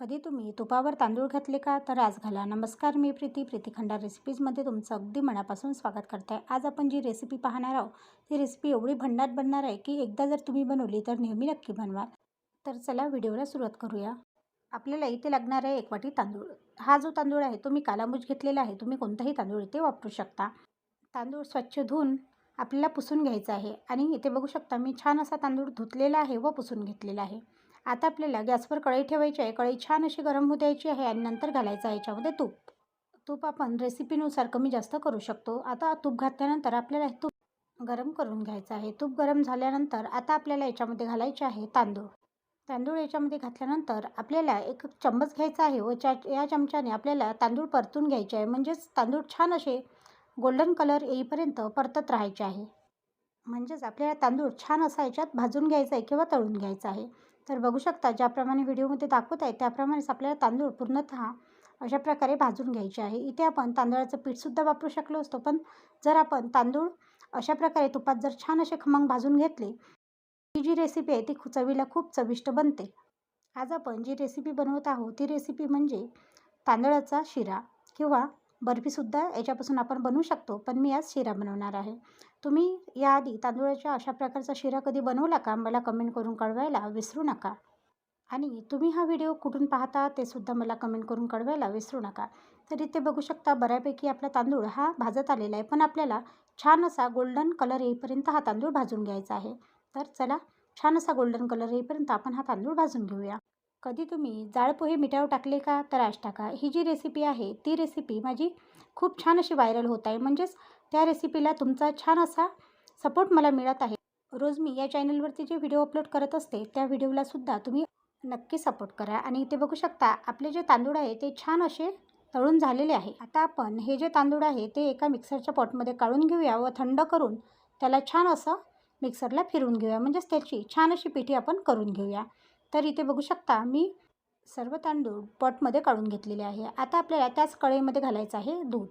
कधी तुम्ही तुपावर तांदूळ घातले का? तर आज घाला. नमस्कार मी प्रीती. प्रीती खंडार रेसिपीजमध्ये तुमचं अगदी मनापासून स्वागत करते आहे आज आपण जी रेसिपी पाहणार आहोत ती रेसिपी एवढी भन्नाट बनणार आहे की एकदा जर तुम्ही बनवली तर नेहमी नक्की बनवाल. तर चला व्हिडिओला सुरुवात करूया. आपल्याला इथे लागणार आहे एक वाटी तांदूळ. हा जो तांदूळ आहे तो मी कालामुज घेतलेला आहे. तुम्ही कोणताही तांदूळ इथे वापरू शकता. तांदूळ स्वच्छ धुवून आपल्याला पुसून घ्यायचा आहे. आणि इथे बघू शकता मी छान असा तांदूळ धुतलेला आहे व पुसून घेतलेला आहे. आता आपल्याला गॅसवर कढई ठेवायची आहे. कढई छान अशी गरम होऊ द्यायची आहे आणि नंतर घालायचं आहे याच्यामध्ये तूप. तूप आपण रेसिपीनुसार कमी जास्त करू शकतो. आता तूप घातल्यानंतर आपल्याला हे तूप गरम करून घ्यायचं आहे. तूप गरम झाल्यानंतर आता आपल्याला याच्यामध्ये घालायचे आहे तांदूळ. तांदूळ याच्यामध्ये घातल्यानंतर आपल्याला एक चम्मच घ्यायचा आहे व च्या या चमच्याने आपल्याला तांदूळ परतून घ्यायचे आहे. म्हणजेच तांदूळ छान असे गोल्डन कलर येईपर्यंत परतत राहायचे आहे. म्हणजेच आपल्याला तांदूळ छान असा याच्यात भाजून घ्यायचा आहे किंवा तळून घ्यायचा आहे. तर बघू शकता ज्याप्रमाणे व्हिडिओमध्ये दाखवत आहे त्याप्रमाणेच आपल्याला तांदूळ पूर्णतः अशा प्रकारे भाजून घ्यायचे आहे. इथे आपण तांदळाचं पीठसुद्धा वापरू शकलो असतो पण जर आपण तांदूळ अशा प्रकारे तुपात जर छान असे खमंग भाजून घेतले ही जी रेसिपी आहे ती चवीला खूप चविष्ट बनते. आज आपण जी रेसिपी बनवत आहोत ती रेसिपी म्हणजे तांदळाचा शिरा किंवा बर्फीसुद्धा याच्यापासून आपण बनवू शकतो पण मी आज शिरा बनवणार आहे. तुम्ही याआधी तांदूळाच्या अशा प्रकारचा शिरा कधी बनवला का? मला कमेंट करून कळवायला विसरू नका. आणि तुम्ही हा व्हिडिओ कुठून पाहता ते सुद्धा मला कमेंट करून कळवायला विसरू नका. तर इथे बघू शकता बऱ्यापैकी आपला तांदूळ हा भाजत आलेला आहे पण आपल्याला छान असा गोल्डन कलर येईपर्यंत हा तांदूळ भाजून घ्यायचा आहे. तर चला छान असा गोल्डन कलर येईपर्यंत आपण हा तांदूळ भाजून घेऊया. कधी तुम्ही जाळ पोहे मिठावर टाकले का? तर आज टाका. ही जी रेसिपी आहे ती रेसिपी माझी खूप छान अशी व्हायरल होत आहे. म्हणजेच त्या रेसिपीला तुमचा छान असा सपोर्ट मला मिळत आहे. रोज मी या चॅनलवरती जे व्हिडिओ अपलोड करत असते त्या व्हिडिओलासुद्धा तुम्ही नक्की सपोर्ट करा. आणि इथे बघू शकता आपले जे तांदूळ आहे ते छान असे तळून झालेले आहे. आता आपण हे जे तांदूळ आहे ते एका मिक्सरच्या पॉटमध्ये काढून घेऊया व थंड करून त्याला छान असं मिक्सरला फिरवून घेऊया. म्हणजेच त्याची छान अशी पिठी आपण करून घेऊया. तर इथे बघू शकता मी सर्व तांदूळ पॉटमध्ये काढून घेतलेले आहे. आता आपल्याला त्याच कढईमध्ये घालायचं आहे दूध.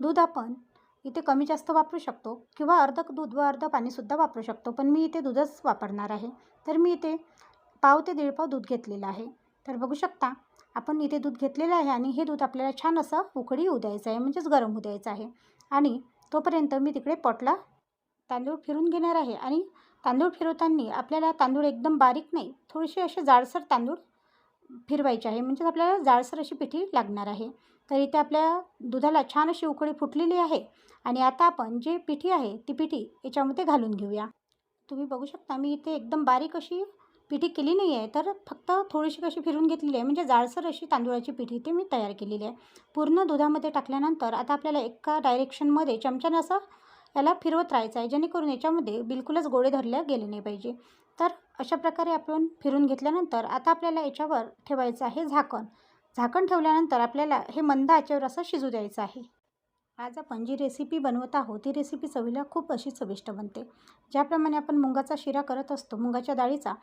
दूध आपण इथे कमी जास्त वापरू शकतो किंवा अर्ध दूध व अर्ध पाणीसुद्धा वापरू शकतो पण मी इथे दूधच वापरणार आहे. तर मी इथे पाव ते दीड पाव दूध घेतलेलं आहे. तर बघू शकता आपण इथे दूध घेतलेलं आहे आणि हे दूध आपल्याला छान असं उकडी येऊ द्यायचं आहे म्हणजेच गरम होऊ द्यायचं आहे. आणि तोपर्यंत मी तिकडे पॉटला तांदूळ फिरून घेणार आहे आणि तांदूळ फिरवताना आपल्याला तांदूळ एकदम बारीक नाही थोडीशी असे जाडसर तांदूळ फिरवायचे आहे. म्हणजेच आपल्याला जाडसर अशी पिठी लागणार आहे. तर इथे आपल्या दुधाला छान अशी उकळी फुटलेली आहे आणि आता आपण जे पिठी आहे ती पिठी याच्यामध्ये घालून घेऊया. तुम्ही बघू शकता मी इथे एकदम बारीक अशी पिठी केली नाही आहे तर फक्त थोडीशी कशी फिरून घेतलेली आहे म्हणजे जाडसर अशी तांदूळाची पिठी ती मी तयार केलेली आहे. पूर्ण दुधामध्ये टाकल्यानंतर आता आपल्याला एका डायरेक्शनमध्ये चमच्यानं असं याला फिरवत राहायचं आहे. जेणेकरून याच्यामध्ये बिलकुलच गोळे धरल्या गेले नाही पाहिजे. तर अशा प्रकारे आपण फिरून घेतल्यानंतर आता आपल्याला याच्यावर ठेवायचं आहे झाकण. झाकण ठेवल्यानंतर आपल्याला हे मंद आचेवर असं शिजू द्यायचं आहे. आज आपण जी रेसिपी बनवत आहोत ती रेसिपी चवीला खूप अशी चविष्ट बनते. ज्याप्रमाणे आपण मुंगाचा शिरा करत असतो मुंगाच्या डाळीचा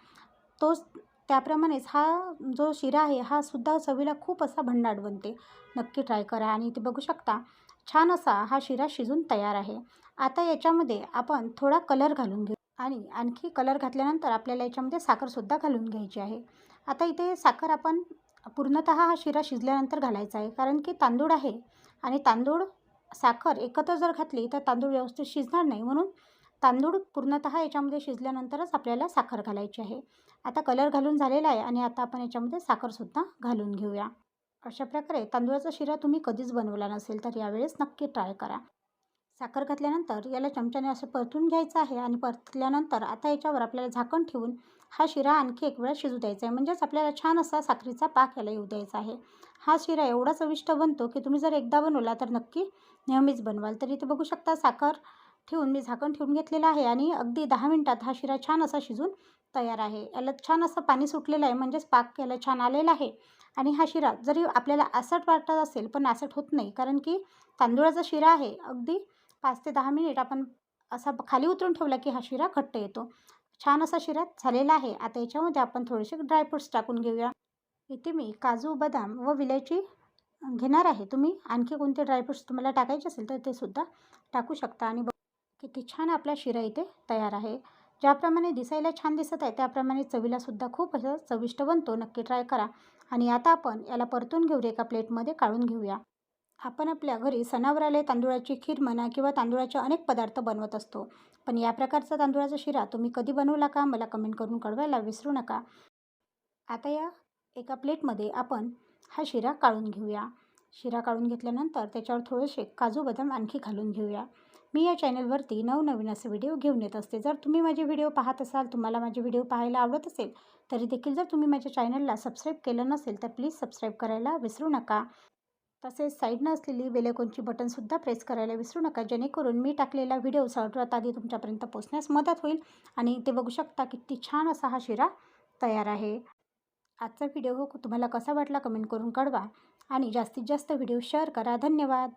तोच त्याप्रमाणेच हा जो शिरा आहे हा सुद्धा चवीला खूप असा भन्नाट बनते. नक्की ट्राय करा आणि ते बघू शकता. छान असा हा शिरा शिजून तयार आहे. आता याच्यामध्ये आपण थोडा कलर घालून घेऊ. आणि आणखी कलर घातल्यानंतर आपल्याला याच्यामध्ये साखरसुद्धा घालून घ्यायची आहे. आता इथे साखर आपण पूर्णतः हा शिरा शिजल्यानंतर घालायचा आहे. कारण की तांदूळ आहे आणि तांदूळ साखर एकत्र जर घातली तर तांदूळ व्यवस्थित शिजणार नाही. म्हणून तांदूळ पूर्णतः याच्यामध्ये शिजल्यानंतरच आपल्याला साखर घालायची आहे. आता कलर घालून झालेला आहे आणि आता आपण याच्यामध्ये साखरसुद्धा घालून घेऊया. अशा प्रकारे तांदूळाचा शिरा तुम्ही कधीच बनवला नसेल तर यावेळेस नक्की ट्राय करा. साखर घातल्यानंतर याला चमच्याने असं परतून घ्यायचं आहे आणि परतल्यानंतर आता याच्यावर आपल्याला झाकण ठेवून हा शिरा आणखी एक वेळा शिजू द्यायचा आहे. म्हणजेच आपल्याला छान असा साखरेचा पाक याला येऊ द्यायचा आहे. हा शिरा एवढा चविष्ट बनतो की तुम्ही जर एकदा बनवला तर नक्की नेहमीच बनवाल. तर इथे बघू शकता साखर ठेवून मी झाकण ठेवून घेतलेलं आहे आणि अगदी दहा मिनटात हा शिरा छान असा शिजून तयार आहे. याला छान असं पाणी सुटलेलं आहे. म्हणजेच पाक याला छान आलेला आहे. आणि हा शिरा जरी आपल्याला आसट वाटत असेल पण आसट होत नाही. कारण की तांदूळाचा शिरा आहे. अगदी पाच ते दहा मिनिट आपण असा खाली उतरून ठेवला की हा शिरा घट्ट येतो. छान असा शिरा झालेला आहे. आता याच्यामध्ये आपण थोडेसे ड्रायफ्रूट्स टाकून घेऊया. इथे मी काजू बदाम व विलायची घेणार आहे. तुम्ही आणखी कोणते ड्रायफ्रूट्स तुम्हाला टाकायचे असेल तर ते सुद्धा टाकू शकता आणि किती छान आपला शिरा इथे तयार आहे. ज्याप्रमाणे दिसायला छान दिसत आहे त्याप्रमाणे चवीलासुद्धा खूप असं चविष्ट बनतो. नक्की ट्राय करा. आणि आता आपण याला परतून घेऊया एका प्लेटमध्ये काढून घेऊया. आपण आपल्या घरी सणावाराला तांदूळाची खीर म्हणा किंवा तांदूळाचे अनेक पदार्थ बनवत असतो. पण या प्रकारचा तांदूळाचा शिरा तुम्ही कधी बनवला का? मला कमेंट करून कळवायला विसरू नका. आता या एका प्लेटमध्ये आपण हा शिरा काढून घेऊया. शिरा काढून घेतल्यानंतर त्याच्यावर थोडेसे काजू बदाम आणखी घालून घेऊया. मी या चॅनलवरती नवनवीन असे व्हिडिओ घेऊन येत असते. जर तुम्ही माझे व्हिडिओ पाहत असाल तुम्हाला माझे व्हिडिओ पाहायला आवडत असेल तरी देखील जर तुम्ही माझ्या चॅनलला सबस्क्राईब केलं नसेल तर प्लीज सबस्क्राईब करायला विसरू नका. तसेच साईडनं असलेली बेलेकोनची बटनसुद्धा प्रेस करायला विसरू नका जेणेकरून मी टाकलेला व्हिडिओ सर्वात आधी तुमच्यापर्यंत पोहोचण्यास मदत होईल आणि ते बघू शकता किती छान असा हा शिरा तयार आहे. आजचा व्हिडिओ तुम्हाला कसा वाटला कमेंट करून कळवा आणि जास्तीत जास्त व्हिडिओ शेअर करा. धन्यवाद!